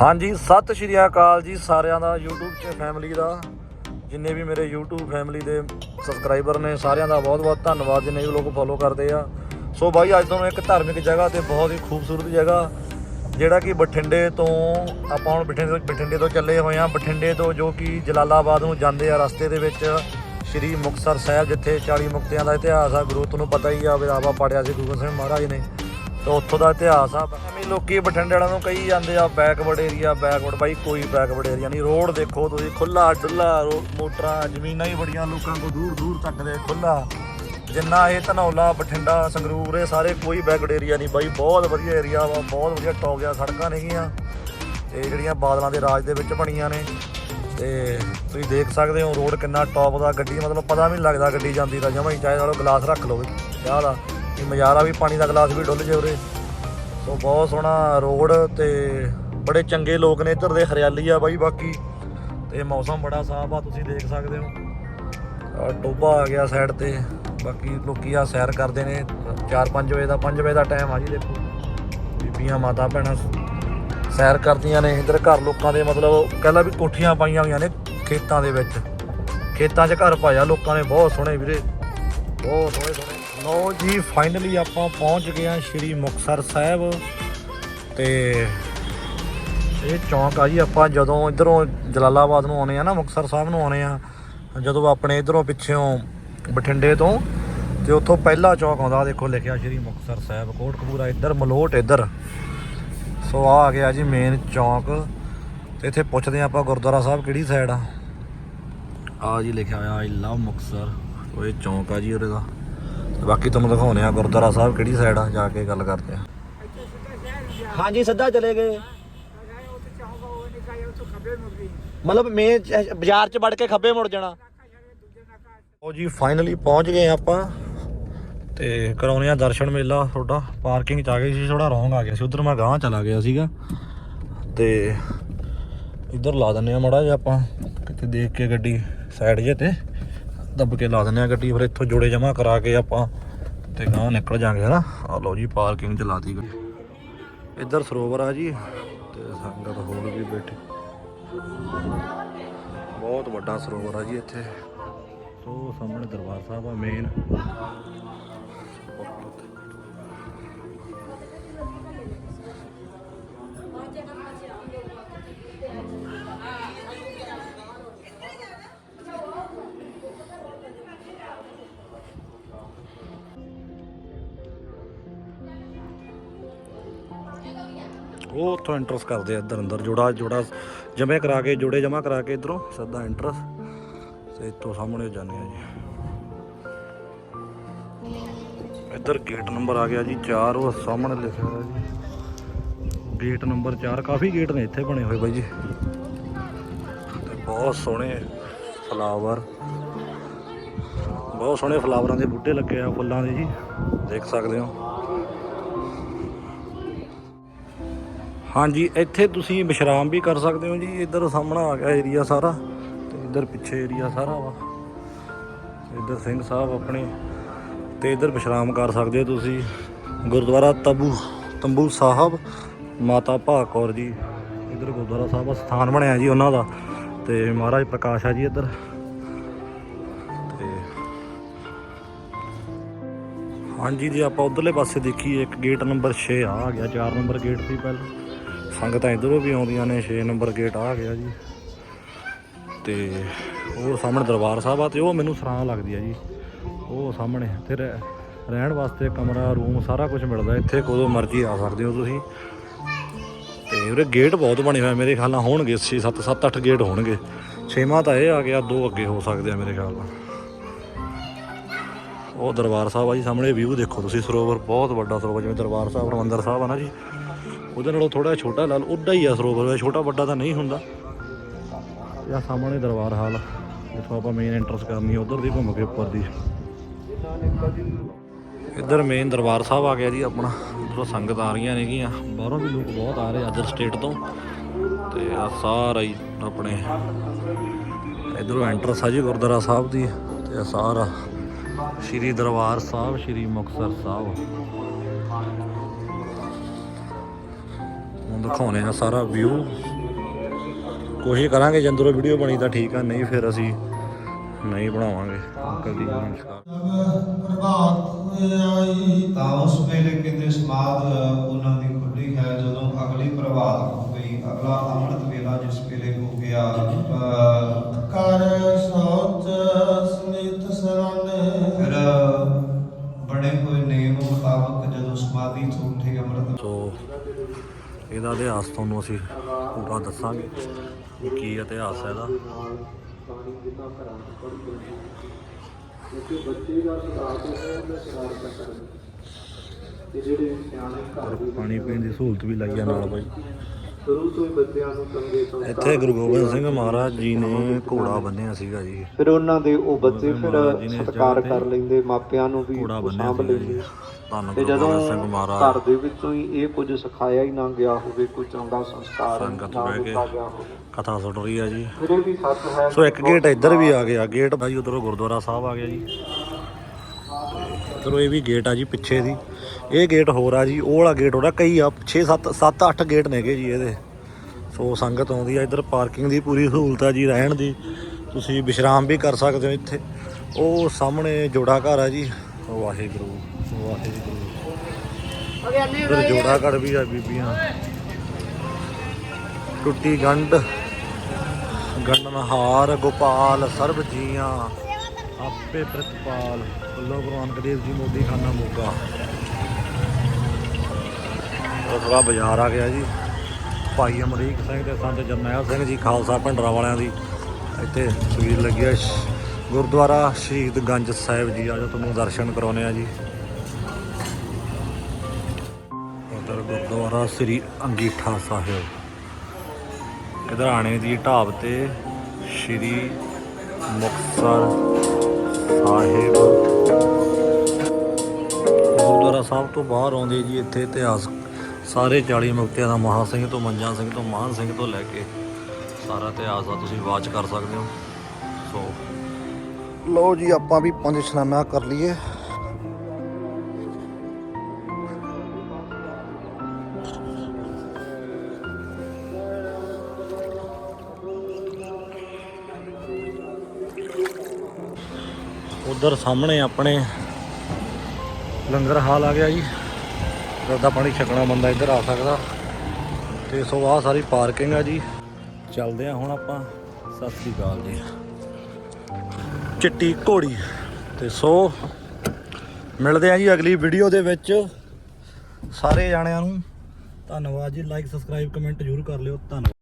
ਹਾਂਜੀ, ਸਤਿ ਸ਼੍ਰੀ ਅਕਾਲ ਜੀ ਸਾਰਿਆਂ ਦਾ, YouTube 'ਚ ਫੈਮਿਲੀ ਦਾ। ਜਿੰਨੇ ਵੀ ਮੇਰੇ YouTube ਫੈਮਿਲੀ ਦੇ ਸਬਸਕ੍ਰਾਈਬਰ ਨੇ, ਸਾਰਿਆਂ ਦਾ ਬਹੁਤ-ਬਹੁਤ ਧੰਨਵਾਦ, ਜਿੰਨੇ ਵੀ ਲੋਕ ਫੋਲੋ ਕਰਦੇ ਆ। ਸੋ ਬਾਈ, ਅੱਜ ਤੁਹਾਨੂੰ ਇੱਕ ਧਾਰਮਿਕ ਜਗ੍ਹਾ ਤੇ ਬਹੁਤ ਹੀ ਖੂਬਸੂਰਤ ਜਗ੍ਹਾ, ਜਿਹੜਾ ਕਿ ਬਠਿੰਡੇ ਤੋਂ ਆਪਾਂ ਹੁਣ ਬਠਿੰਡੇ ਤੋਂ ਬਠਿੰਡੇ ਤੋਂ ਚੱਲੇ ਹੋਏ ਆ ਬਠਿੰਡੇ ਤੋਂ ਜੋ ਕਿ ਜਲਾਲਾਬਾਦ ਨੂੰ ਜਾਂਦੇ ਆ, ਰਸਤੇ ਦੇ ਵਿੱਚ ਸ਼੍ਰੀ ਮੁਕਤਸਰ ਸਾਹਿਬ, ਜਿੱਥੇ 40 ਮੁਕਤਿਆਂ ਦਾ ਇਤਿਹਾਸ ਆ, ਗੁਰੂ ਤੁਹਾਨੂੰ ਪਤਾ ਹੀ ਆ ਵਿਰਾਵਾ ਪਾੜਿਆ ਸੀ ਗੁਰੂ ਗੋਬਿੰਦ ਸਿੰਘ ਮਹਾਰਾਜ ਨੇ। ਤੇ ਉੱਥੋਂ ਦਾ ਇਤਿਹਾਸ ਆ ਐਵੇਂ ਲੋਕੀ ਬਠਿੰਡੇ ਵਾਲਿਆਂ ਨੂੰ ਕਹੀ ਜਾਂਦੇ ਆ ਬੈਕਵਰਡ ਏਰੀਆ ਬੈਕਵਰਡ ਬਾਈ ਕੋਈ ਬੈਕਵਰਡ ਏਰੀਆ ਨਹੀਂ। ਰੋਡ ਦੇਖੋ ਤੁਸੀਂ ਖੁੱਲਾ ਡੁੱਲਾ ਰੋ- ਮੋਟਰਾਂ, ਜ਼ਮੀਨਾਂ ਹੀ ਬੜੀਆਂ ਲੋਕਾਂ ਕੋਲ ਦੂਰ ਦੂਰ ਤੱਕ ਦੇ ਖੁੱਲਾ ਜਿੰਨਾ ਇਹ ਧਨੌਲਾ, ਬਠਿੰਡਾ, ਸੰਗਰੂਰ, ਇਹ ਸਾਰੇ ਕੋਈ ਬੈਕਵਰਡ ਏਰੀਆ ਨਹੀਂ। ਬਾਈ ਬਹੁਤ ਵਧੀਆ ਏਰੀਆ ਵਾ, ਬਹੁਤ ਵਧੀਆ ਟੌਪ ਦੀਆਂ ਸੜਕਾਂ ਨੇਗੀਆਂ। ਤੇ ਜਿਹੜੀਆਂ ਬਾਦਲਾਂ ਦੇ ਰਾਜ ਦੇ ਵਿੱਚ ਬਣੀਆਂ ਨੇ। ਤੇ ਤੁਸੀਂ ਦੇਖ ਸਕਦੇ ਹੋ ਰੋਡ ਕਿੰਨਾ ਟੌਪ ਦਾ, ਗੱਡੀ ਮਤਲਬ ਪਤਾ ਵੀ ਨਹੀਂ ਲੱਗਦਾ ਗੱਡੀ ਜਾਂਦੀ ਦਾ ਜਮਾਂ ਹੀ, ਚਾਹੇ ਨਾਲੋਂ ਗਲਾਸ ਰੱਖ ਲਓ ਚਾਹ ਦਾ ਇਹ ਨਜ਼ਾਰਾ ਵੀ ਪਾਣੀ ਦਾ ਗਲਾਸ ਵੀ ਡੁੱਲ ਜੇ ਉਰੇ। ਸੋ ਬਹੁਤ ਸੋਹਣਾ ਰੋਡ ਤੇ ਬੜੇ ਚੰਗੇ ਲੋਕ ਨੇ ਇੱਧਰ ਦੇ, ਹਰਿਆਲੀ ਆ ਬਾਈ ਬਾਕੀ। ਤੇ ਮੌਸਮ ਬੜਾ ਸਾਫ਼ ਆ, ਤੁਸੀਂ ਦੇਖ ਸਕਦੇ ਹੋ। ਆਹ ਟੋਬਾ ਆ ਗਿਆ ਸਾਈਡ ਤੇ। ਬਾਕੀ ਲੋਕੀ ਆ ਸੈਰ ਕਰਦੇ ਨੇ। 4-5 ਵਜੇ ਦਾ 5 ਵਜੇ ਦਾ ਟਾਈਮ ਆ ਜੀ ਦੇਖੋ। ਬੀਬੀਆਂ ਮਾਤਾ ਭੈਣਾਂ ਸੈਰ ਕਰਦੀਆਂ ਨੇ। ਇੱਧਰ ਘਰ ਲੋਕਾਂ ਦੇ ਮਤਲਬ ਕਹਿੰਦਾ ਵੀ ਕੋਠੀਆਂ ਪਾਈਆਂ ਹੋਈਆਂ ਨੇ ਖੇਤਾਂ ਦੇ ਵਿੱਚ। ਖੇਤਾਂ 'ਚ ਘਰ ਪਾਇਆ ਲੋਕਾਂ ਨੇ। ਬਹੁਤ ਸੋਹਣੇ ਵੀਰੇ। ਬਹੁਤ ਸੋਹਣੇ ਸੋਹਣੇ। ਲਓ ਜੀ ਫਾਈਨਲੀ ਆਪਾਂ ਪਹੁੰਚ ਗਏ ਹਾਂ ਸ਼੍ਰੀ ਮੁਕਤਸਰ ਸਾਹਿਬ। ਤੇ ਇਹ ਚੌਂਕ ਆ ਜੀ, ਆਪਾਂ ਜਦੋਂ ਇਧਰੋਂ ਜਲਾਲਾਬਾਦ ਨੂੰ ਆਉਨੇ ਆ ਨਾ, ਮੁਕਤਸਰ ਸਾਹਿਬ ਨੂੰ ਆਉਨੇ ਆ, ਜਦੋਂ ਆਪਣੇ ਇਧਰੋਂ ਪਿੱਛੋਂ ਬਠਿੰਡੇ ਤੋਂ, ਤੇ ਉੱਥੋਂ ਪਹਿਲਾ ਚੌਂਕ ਆਉਂਦਾ ਦੇਖੋ ਲਿਖਿਆ ਸ਼੍ਰੀ ਮੁਕਤਸਰ ਸਾਹਿਬ, ਕੋਟਕਪੂਰਾ ਇੱਧਰ, ਮਲੋਟ ਇੱਧਰ। ਸੋ ਆ ਆ ਗਿਆ ਜੀ ਮੇਨ ਚੌਂਕ। ਤੇ ਇੱਥੇ ਪੁੱਛਦੇ ਆ ਆਪਾਂ ਗੁਰਦੁਆਰਾ ਸਾਹਿਬ ਕਿਹੜੀ ਸਾਈਡ ਆ। ਆ ਜੀ ਲਿਖਿਆ ਹੋਇਆ ਆਈ ਲਵ ਮੁਕਤਸਰ। ਉਹ ਇਹ ਚੌਂਕ ਆ ਜੀ ਉਹਦੇ ਦਾ। ਬਾਕੀ ਤੁਹਾਨੂੰ ਦਿਖਾਉਨੇ ਆ ਗੁਰਦੁਆਰਾ ਸਾਹਿਬ ਕਿਹੜੀ ਸਾਈਡ ਆ ਜਾ ਕੇ ਗੱਲ ਕਰਦੇ ਆ ਹਾਂਜੀ ਸਿੱਧਾ ਚਲੇ ਗਏ। ਮਤਲਬ ਮੈਂ ਬਾਜ਼ਾਰ ਚ ਵੜ ਕੇ ਖੱਬੇ ਮੁੜ ਜਾਣਾ। ਉਹ ਜੀ ਫਾਈਨਲੀ ਪਹੁੰਚ ਗਏ ਆਪਾਂ ਤੇ ਕਰਾਉਣੇ ਆ ਦਰਸ਼ਨ ਮੇਲਾ ਤੁਹਾਡਾ। ਪਾਰਕਿੰਗ ਚ ਆ ਗਏ ਸੀ ਥੋੜਾ ਰੋਂਗ ਆ ਗਿਆ ਸੀ। ਉਧਰ ਮੈਂ ਗਾਂਹ ਚਲਾ ਗਿਆ ਸੀਗਾ। ਤੇ ਇੱਧਰ ਲਾ ਦਿੰਨੇ ਆ ਮੜਾ ਜਿਹਾ ਆਪਾਂ ਕਿਤੇ ਦੇਖ ਕੇ ਗੱਡੀ ਸਾਈਡ ਜੇ ਤੇ। ਦੱਬ ਕੇ ਲਾ ਦਿੰਨੇ ਆ ਗੱਡੀ, ਫਿਰ ਇੱਥੋਂ ਜੋੜੇ ਜਮਾ ਕਰਾ ਕੇ ਆਪਾਂ ਤੇ ਗਾਂਹ ਨਿਕਲ ਜਾਾਂਗੇ, ਹਨਾ? ਆ ਲਓ ਜੀ ਪਾਰਕਿੰਗ ਚ ਲਾਤੀ ਗੱਡੀ। ਇੱਧਰ ਸਰੋਵਰ ਆ ਜੀ, ਤੇ ਸੰਗਤ ਹੋਰ ਵੀ ਬੈਠੀ। ਬਹੁਤ ਵੱਡਾ ਸਰੋਵਰ ਆ ਜੀ ਇੱਥੇ। ਸੋ ਸਾਹਮਣੇ ਦਰਬਾਰ ਸਾਹਿਬ ਆ ਮੇਨ ਉਹ ਉੱਥੋਂ ਐਂਟਰਸ ਕਰਦੇ ਆ ਇੱਧਰ ਅੰਦਰ, ਜੋੜਾ ਜੋੜਾ ਜਮੇ ਕਰਾ ਕੇ, ਜੋੜੇ ਜਮਾ ਕਰਾ ਕੇ ਇਧਰੋਂ ਸਿੱਧਾ ਐਂਟਰਸ ਤੇ ਇੱਥੋਂ ਸਾਹਮਣੇ ਜਾਂਦੇ ਆ ਜੀ। ਇੱਧਰ ਗੇਟ ਨੰਬਰ ਆ ਗਿਆ ਜੀ 4 ਉਹ ਸਾਹਮਣੇ ਲਿਖਿਆ ਹੋਇਆ ਜੀ। ਗੇਟ ਨੰਬਰ 4 ਕਾਫੀ ਗੇਟ ਨੇ ਇੱਥੇ ਬਣੇ ਹੋਏ ਬਾਈ ਜੀ। ਤੇ ਬਹੁਤ ਸੋਹਣੇ ਫਲਾਵਰ ਬਹੁਤ ਸੋਹਣੇ ਫਲਾਵਰਾਂ ਦੇ ਬੂਟੇ ਲੱਗੇ ਆ ਫੁੱਲਾਂ ਦੇ ਜੀ, ਦੇਖ ਸਕਦੇ ਹੋ। ਹਾਂਜੀ, ਇੱਥੇ ਤੁਸੀਂ ਵਿਸ਼ਰਾਮ ਵੀ ਕਰ ਸਕਦੇ ਹੋ ਜੀ। ਇੱਧਰ ਸਾਹਮਣਾ ਆ ਗਿਆ ਏਰੀਆ ਸਾਰਾ ਤੇ ਇੱਧਰ ਪਿੱਛੇ ਏਰੀਆ ਸਾਰਾ ਵਾ। ਇੱਧਰ ਸਿੰਘ ਸਾਹਿਬ ਆਪਣੇ ਤੇ ਇੱਧਰ ਵਿਸ਼ਰਾਮ ਕਰ ਸਕਦੇ ਹੋ ਤੁਸੀਂ। ਗੁਰਦੁਆਰਾ ਤਬੂ, ਤੰਬੂ ਸਾਹਿਬ, ਮਾਤਾ ਭਾਗ ਕੌਰ ਜੀ। ਇੱਧਰ ਗੁਰਦੁਆਰਾ ਸਾਹਿਬ ਦਾ ਸਥਾਨ ਬਣਿਆ ਜੀ ਉਹਨਾਂ ਦਾ। ਤੇ ਮਹਾਰਾਜ ਪ੍ਰਕਾਸ਼ ਆ ਜੀ ਇੱਧਰ। ਤੇ ਹਾਂਜੀ ਜੀ, ਆਪਾਂ ਉਧਰਲੇ ਪਾਸੇ ਦੇਖੀਏ। ਇੱਕ ਗੇਟ ਨੰਬਰ 6 ਆ ਗਿਆ। 4 ਨੰਬਰ ਗੇਟ ਸੀ ਪਹਿਲਾਂ। ਸੰਗਤਾਂ ਇਧਰੋਂ ਵੀ ਆਉਂਦੀਆਂ ਨੇ 6 ਨੰਬਰ ਗੇਟ ਆ ਗਿਆ ਜੀ। ਤੇ ਉਹ ਸਾਹਮਣੇ ਦਰਬਾਰ ਸਾਹਿਬ ਆ ਤੇ ਉਹ ਮੈਨੂੰ ਸਰਾਂ ਲੱਗਦੀ ਆ ਜੀ। ਉਹ ਸਾਹਮਣੇ ਤੇ ਰਹਿ- ਰਹਿਣ ਵਾਸਤੇ ਕਮਰਾ, ਰੂਮ ਸਾਰਾ ਕੁਝ ਮਿਲਦਾ ਇੱਥੇ, ਕਦੋਂ ਮਰਜ਼ੀ ਆ ਸਕਦੇ ਹੋ ਤੁਸੀਂ। ਤੇ ਉਰੇ ਗੇਟ ਬਹੁਤ ਬਣੇ ਹੋਏ ਮੇਰੇ ਖਿਆਲ ਨਾਲ, ਹੋਣਗੇ 6 7 7 8 ਗੇਟ ਹੋਣਗੇ। ਛੇਵਾਂ ਤਾਂ ਇਹ ਆ ਗਿਆ, ਦੋ ਅੱਗੇ ਹੋ ਸਕਦੇ ਆ ਮੇਰੇ ਖਿਆਲ ਨਾਲ। ਉਹ ਦਰਬਾਰ ਸਾਹਿਬ ਆ ਜੀ, ਸਾਹਮਣੇ ਵਿਊ ਦੇਖੋ ਤੁਸੀਂ, ਸਰੋਵਰ ਬਹੁਤ ਵੱਡਾ ਸਰੋਵਰ, ਜਿਵੇਂ ਦਰਬਾਰ ਸਾਹਿਬ, ਹਰਿਮੰਦਰ ਸਾਹਿਬ ਆ ਨਾ ਜੀ। ਉਹਦੇ ਨਾਲੋਂ ਥੋੜਾ ਛੋਟਾ ਲਾ ਲਓ ਉੱਡਾ ਹੀ ਆ ਸਰੋਵਰ ਛੋਟਾ ਵੱਡਾ ਤਾਂ ਨਹੀਂ ਹੁੰਦਾ। ਆ ਸਾਹਮਣੇ ਦਰਬਾਰ ਹਾਲ ਜਿੱਥੋਂ ਆਪਾਂ ਮੇਨ ਐਂਟਰਸ ਕਰਨੀ ਉਧਰ ਦੀ ਘੁੰਮ ਕੇ ਉੱਪਰ ਦੀ। ਇੱਧਰ ਮੇਨ ਦਰਬਾਰ ਸਾਹਿਬ ਆ ਗਿਆ ਜੀ ਆਪਣਾ ਉਧਰੋਂ ਸੰਗਤ ਆ ਰਹੀਆਂ ਨੇਗੀਆਂ। ਬਾਹਰੋਂ ਵੀ ਲੋਕ ਬਹੁਤ ਆ ਰਹੇ ਅਦਰ ਸਟੇਟ ਤੋਂ। ਤੇ ਆ ਸਾਰਾ ਹੀ ਆਪਣੇ ਇਧਰੋਂ ਐਂਟਰਸ ਆ ਜੀ ਗੁਰਦੁਆਰਾ ਸਾਹਿਬ ਦੀ। ਤੇ ਆ ਸਾਰਾ ਸ਼੍ਰੀ ਦਰਬਾਰ ਸਾਹਿਬ ਸ਼੍ਰੀ ਮੁਕਤਸਰ ਸਾਹਿਬ। ਦਿਖਾਉਣੇ ਆ ਸਾਰਾ ਵਿਊ ਕੋਸ਼ਿਸ਼ ਕਰਾਂਗੇ ਜੰਦਰੋਂ ਵੀਡੀਓ ਬਣੀ ਤਾਂ ਠੀਕ ਆ, ਨਹੀਂ ਫਿਰ ਅਸੀਂ ਨਹੀਂ ਬਣਾਵਾਂਗੇ। ਅੰਕਲ ਜੀ ਨਮਸਕਾਰ ਪ੍ਰਭਾਤ ਆਈ ਤਾਂ ਉਸ ਵੇਲੇ ਕਹਿੰਦੇ ਸਮਾਧ ਉਹਨਾਂ ਦੀ ਖੁੱਲੀ ਹੈ ਜਦੋਂ ਅਗਲੀ ਪ੍ਰਭਾਤ ਹੋ ਗਈ ਅਗਲਾ ਅੰਮ੍ਰਿਤ ਵੇਲਾ ਜਿਸ ਵੇਲੇ ਹੋ ਗਿਆ ਕਰ ਇਹਦਾ ਇਤਿਹਾਸ ਤੁਹਾਨੂੰ ਅਸੀਂ ਪੂਰਾ ਦੱਸਾਂਗੇ ਕੀ ਇਤਿਹਾਸ ਹੈ ਇਹਦਾ। ਔਰ ਪਾਣੀ ਪੀਣ ਦੀ ਸਹੂਲਤ ਵੀ ਲਾਈ ਆ ਨਾਲ ਬਾਈ। ਸ਼ੁਰੂ ਤੋਂ ਹੀ ਬੱਚਿਆਂ ਨੂੰ ਚੰਗੇ ਤੋਂ ਇੱਥੇ ਗੁਰੂ ਗੋਬਿੰਦ ਸਿੰਘ ਮਹਾਰਾਜ ਜੀ ਨੇ ਘੋੜਾ ਬੰਨਿਆ ਸੀਗਾ ਜੀ। ਫਿਰ ਉਹਨਾਂ ਦੇ ਉਹ ਬੱਚੇ ਫਿਰ ਸਤਿਕਾਰ ਕਰ ਲੈਂਦੇ ਮਾਪਿਆਂ ਨੂੰ ਵੀ ਘੋੜਾ ਉਹ ਬੰਨਿਆ ਸਾਂਭ ਲੈਂਦੇ। ਤੇ ਗੁਰੂ ਜਦੋਂ ਗੋਬਿੰਦ ਸਿੰਘ ਘਰ ਦੇ ਵਿੱਚੋਂ ਹੀ ਇਹ ਕੁਝ ਸਿਖਾਇਆ ਹੀ ਨਾ ਗਿਆ ਹੋਵੇ ਕੋਈ ਚੰਗਾ ਸੰਸਕਾਰ ਸੰਗਤ ਨਾ ਬਹਿ ਕੇ ਦਿੱਤਾ ਗਿਆ ਹੋਵੇ। ਕਥਾ ਸੁਣ ਰਹੀ ਆ ਜੀ। ਫਿਰ ਵੀ ਸੱਚ ਹੈ ਸੋ ਇੱਕ ਗੇਟ ਇੱਧਰ ਵੀ ਆ ਗਿਆ ਗੇਟ ਭਾਈ ਉਧਰੋਂ ਗੁਰਦੁਆਰਾ ਸਾਹਿਬ ਆ ਗਿਆ ਜੀ। ਇਧਰੋਂ ਇਹ ਵੀ ਗੇਟ ਆ ਜੀ ਪਿੱਛੇ ਦੀ। ਇਹ ਗੇਟ ਹੋਰ ਆ ਜੀ, ਉਹ ਵਾਲਾ ਗੇਟ ਹੋੜਾ ਕਈ ਆ 6 7 7 8 ਗੇਟ ਨੇਗੇ ਜੀ ਇਹਦੇ। ਸੋ ਸੰਗਤ ਆਉਂਦੀ ਆ, ਇੱਧਰ ਪਾਰਕਿੰਗ ਦੀ ਪੂਰੀ ਸਹੂਲਤ ਆ ਜੀ, ਰਹਿਣ ਦੀ। ਤੁਸੀਂ ਵਿਸ਼ਰਾਮ ਵੀ ਕਰ ਸਕਦੇ ਹੋ ਇੱਥੇ। ਉਹ ਸਾਹਮਣੇ ਜੋੜਾ ਘਰ ਆ ਜੀ। ਵਾਹਿਗੁਰੂ ਵਾਹਿਗੁਰੂ। ਇੱਧਰ ਜੋੜਾ ਘਰ ਵੀ ਆ ਬੀਬੀਆਂ। ਟੁੱਟੀ ਗੰਢ, ਗੰਡਨਹਾਰ, ਗੋਪਾਲ ਸਰਬ ਜੀਆਂ ਆਪੇ ਪ੍ਰਤਪਾਲ। ਵੱਲੋਂ ਗੁਰੂ ਨਾਨਕ ਦੇਵ ਜੀ ਮੋਦੀ ਖਾਨਾ ਮੋਗਾ। ਉਹ ਬਾਜ਼ਾਰ ਆ ਗਿਆ ਜੀ। ਭਾਈ ਅਮਰੀਕ ਸਿੰਘ ਤੇ ਸੰਤ ਜਰਨੈਲ ਸਿੰਘ ਜੀ, ਖਾਲਸਾ ਭੰਡਰਾ ਵਾਲਿਆਂ ਦੀ ਇੱਥੇ ਤਸਵੀਰ ਲੱਗੀ ਆ। ਸ਼- ਗੁਰਦੁਆਰਾ ਸ਼ਹੀਦ ਗੰਜ ਸਾਹਿਬ ਜੀ ਆਜੋ ਤੁਹਾਨੂੰ ਦਰਸ਼ਨ ਕਰਾਉਨੇ ਆ ਜੀ। ਉਧਰ ਗੁਰਦੁਆਰਾ ਸ੍ਰੀ ਅੰਗੀਠਾ ਸਾਹਿਬ। ਕਧਰਾਣੇ ਦੀ ਢਾਬ ਤੇ ਸ਼੍ਰੀ ਮੁਕਤਸਰ ਸਾਹਿਬ। ਗੁਰਦੁਆਰਾ ਸਾਹਿਬ ਤੋਂ ਬਾਹਰ ਆਉਂਦੇ ਜੀ, ਇੱਥੇ ਇਤਿਹਾਸ ਸਾਰੇ 40 ਮੁਕਤਿਆਂ ਦਾ ਮਹਾ ਸਿੰਘ ਤੋਂ ਮੰਜਾ ਸਿੰਘ ਤੋਂ ਮਾਨ ਸਿੰਘ ਤੋਂ ਲੈ ਕੇ ਸਾਰਾ ਇਤਿਹਾਸ ਆ ਤੁਸੀਂ ਵਾਚ ਕਰ ਸਕਦੇ ਹੋ। ਸੋ ਲਓ ਜੀ ਆਪਾਂ ਵੀ ਪੰਜ ਇਸ਼ਨਾਨਾ ਕਰ ਲਈਏ। ਉਧਰ ਸਾਹਮਣੇ ਆਪਣੇ ਲੰਗਰ ਹਾਲ ਆ ਗਿਆ ਜੀ। ਰੋਦਾ ਪਾਣੀ ਛਕਣਾ ਬੰਦਾ ਇੱਧਰ ਆ ਸਕਦਾ। ਤੇ ਸੋ ਆਹ ਸਾਰੀ ਪਾਰਕਿੰਗ ਆ ਜੀ। ਚੱਲਦੇ ਆ ਹੁਣ ਆਪਾਂ। ਸਤਿ ਸ੍ਰੀ ਅਕਾਲ ਜੀ। ਚਿੱਟੀ ਘੋੜੀ। ਤੇ ਸੋ ਮਿਲਦੇ ਆ ਜੀ ਅਗਲੀ ਵੀਡੀਓ ਦੇ ਵਿੱਚ। ਸਾਰੇ ਜਾਣਿਆਂ ਨੂੰ ਧੰਨਵਾਦ ਜੀ। ਲਾਈਕ ਸਬਸਕ੍ਰਾਈਬ ਕਮੈਂਟ ਜ਼ਰੂਰ ਕਰ ਲਿਓ। ਧੰਨਵਾਦ।